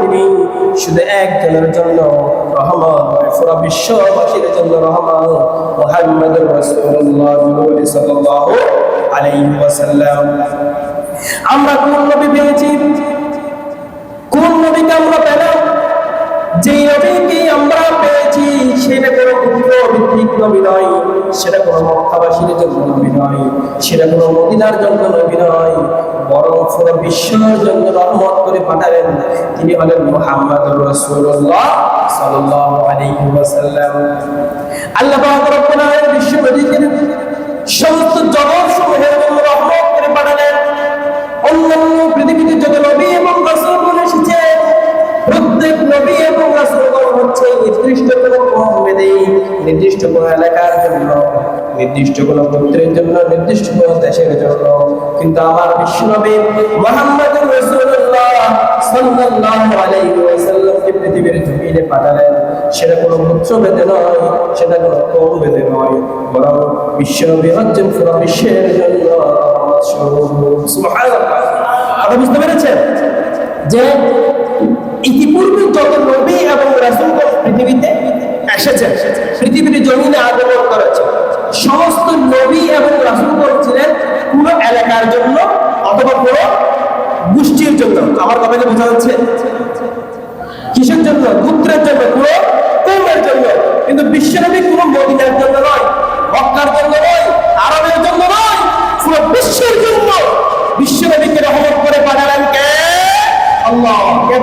তিনি শুধু একজনের জন্য রহমান, পুরো বিশ্ববাসীর জন্য রহমান, মুহাম্মদুর রাসূলুল্লাহ সাল্লাল্লাহু আলাইহি ওয়াসাল্লাম। আমরা কোন নবী পেয়েছি? কোন নবীকে আমরা পেলাম? যে নবীকে আমরা পেয়েছি সেটা কোনো মদিনার জন্য নবী নয় বরং পুরো বিশ্বের জন্য রহমত করে পাঠালেন। তিনি হলেন মুহাম্মদ রাসূলুল্লাহ সাল্লাল্লাহু আলাইহি ওয়াসাল্লাম। আল্লাহ পাক রব্বুল আলামিন বিশ্ব নবীকে সমস্ত জগৎ জন্য রহমত করে পাঠালেন। অন্যান্য পৃথিবীতে যত নবী এবং রাসূলগণ এসেছে, প্রত্যেক নবী এবং রাসূলগণ হচ্ছে নির্দিষ্ট কোনো কম নির্দিষ্ট কোনো এলাকার জন্য। নির্দিষ্ট কোনো গোত্রের জন্য, নির্দিষ্ট কোনো দেশের জন্য। কিন্তু আমার বিশ্ব নবী মুহাম্মদুর রাসূলুল্লাহ সাল্লাল্লাহু আলাইহি ওয়াসাল্লামকে পৃথিবীর জমিনে পাঠালেন, সেটা কোনো বেদে নয়, সেটা কোনো বেদে নয়। বরং বিশ্ব নবী হচ্ছেন বিশ্বের জন্য আপনি বুঝতে পেরেছেন যে ইতিপূর্বে যত নবী এবং পৃথিবীতে এসেছেন, পৃথিবীর জমিনে আগমন করেছে গোষ্ঠীর জন্য, আমার কথাকে বোঝা যাচ্ছে? কিসের জন্য? গুত্রের জন্য, পুরো কৌমের জন্য। কিন্তু বিশ্বনবী কোনো মদিনার জন্য নয়, মক্কার জন্য নয়, আরবের জন্য নয়, পুরো বিশ্বের জন্য। রহমত করে পাঠালেন কে? আল্লাহ। কে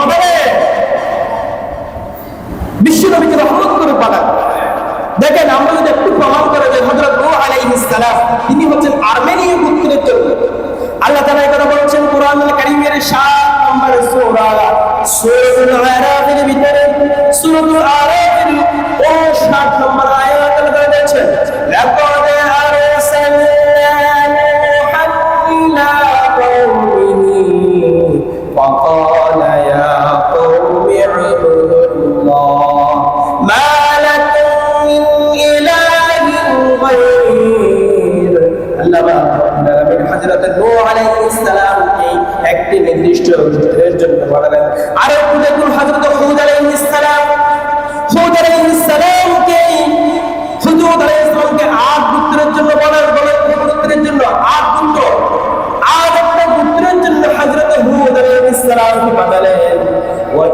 রহমত করে পাঠান দেখেন, আমরা যদি একটু প্রমাণ করে যে সালাম, তিনি হচ্ছেন আর্মেনীয় গোত্রের জন্য আল্লাহ তাআলা এটা বলছেন সাত নম্বর সোরা সুরতুল আরাফের ভিতরে, সুরতুল আরাফের ও সাত নম্বর আয়াত আল্লাহ বলেছেন, লাকাদ আরসালনা নূহান ইলা কওমিহি ফাকাল একটি নির্দিষ্ট গোত্রের জন্য পাঠালেন আর দেখুন হযরত হুদ আলাইহিস সালাম। হুদ জন্য বলেন বলেন কোন জন্য? আট গোত্র আট একটা জন্য হযরত হুদ আলাইহিস সালামকে পাঠালেন ওয়া